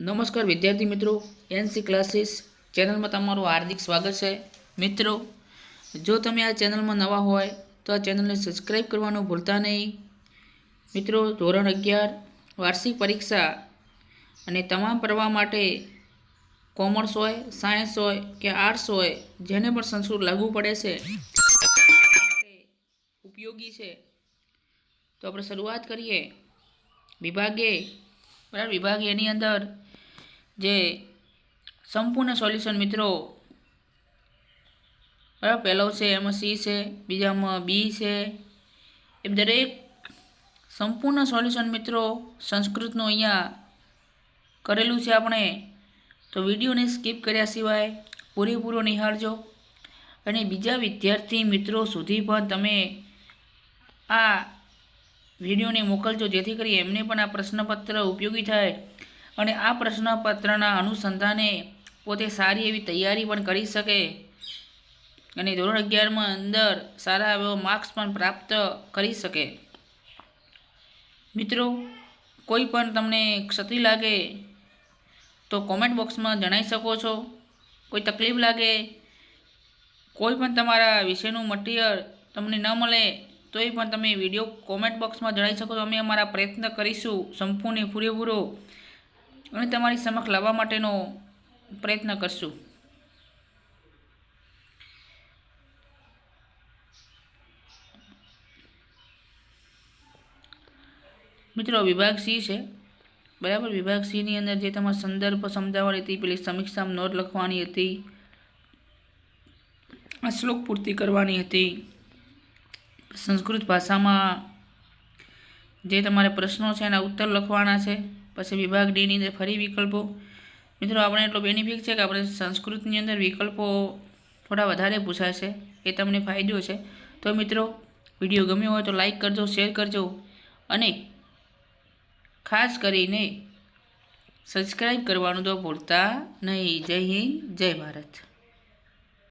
નમસ્કાર વિદ્યાર્થી મિત્રો એનસી ક્લાસીસ ચેનલમાં તમારું હાર્દિક સ્વાગત છે. મિત્રો, જો તમે આ ચેનલમાં નવા હોય, તો આ ચેનલને સબસ્ક્રાઈબ કરવાનું ભૂલતા નહીં. મિત્રો, ધોરણ અગિયાર, વાર્ષિક પરીક્ષા અને તમામ પ્રવાહ માટે કોમર્સ હોય, સાયન્સ હોય કે આર્ટ્સ હોય, જેને પણ સંસ્કૃત લાગુ પડે છે ઉપયોગી છે. તો આપણે શરૂઆત કરીએ. વિભાગે, બરાબર, વિભાગ એની અંદર જે સંપૂર્ણ સોલ્યુશન મિત્રો, બરાબર? પહેલો છે, એમાં સી છે, બીજામાં બી છે. એમ દરેક સંપૂર્ણ સોલ્યુશન મિત્રો સંસ્કૃતનું અહીંયા કરેલું છે આપણે. તો વિડીયોને સ્કીપ કર્યા સિવાય પૂરેપૂરો નિહાળજો. અને બીજા વિદ્યાર્થી મિત્રો સુધી પણ તમે આ વિડીયોને મોકલજો, જેથી કરી એમને પણ આ પ્રશ્નપત્ર ઉપયોગી થાય. અને આ પ્રશ્નપત્રના અનુસંધાને પોતે સારી એવી તૈયારી પણ કરી શકે. અને ધોરણ અગિયારમાં અંદર સારા એવા માર્ક્સ પણ પ્રાપ્ત કરી શકે. મિત્રો, કોઈ પણ તમને ક્ષતિ લાગે તો કોમેન્ટ બોક્સમાં જણાવી શકો છો. કોઈ તકલીફ લાગે, કોઈ પણ તમારા વિષયનું મટીરિયલ તમને ન મળે, તોય પણ તમે વીડિયો કોમેન્ટ બોક્સમાં જણાવી શકો. છો અમે અમારા પ્રયત્ન કરીશું સંપૂર્ણ પૂરેપૂરો. અને તમારી સમક્ષ લાવવા માટેનો પ્રયત્ન કરશું. મિત્રો, વિભાગ સી છે. બરાબર? વિભાગ સીની અંદર જે તમારા સંદર્ભ સમજાવવાની હતી, પેલી સમીક્ષામાં નોટ લખવાની હતી, આ શ્લોક પૂર્તિ કરવાની હતી. સંસ્કૃત ભાષામાં જે તમારે પ્રશ્નો છે એના ઉત્તર લખવાના છે. પછી વિભાગ ડીની અંદર ફરી વિકલ્પો. મિત્રો, આપણે એટલો બેનિફિટ છે કે આપણે સંસ્કૃતની અંદર વિકલ્પો થોડા વધારે પૂછાય છે એ તમને ફાયદો છે. તો મિત્રો, વીડિયો ગમ્યો હોય તો લાઈક કરજો શેર કરજો અને ખાસ કરીને સબસ્ક્રાઈબ કરવાનું તો ભૂલતા નહીં. જય હિન્દ, જય ભારત.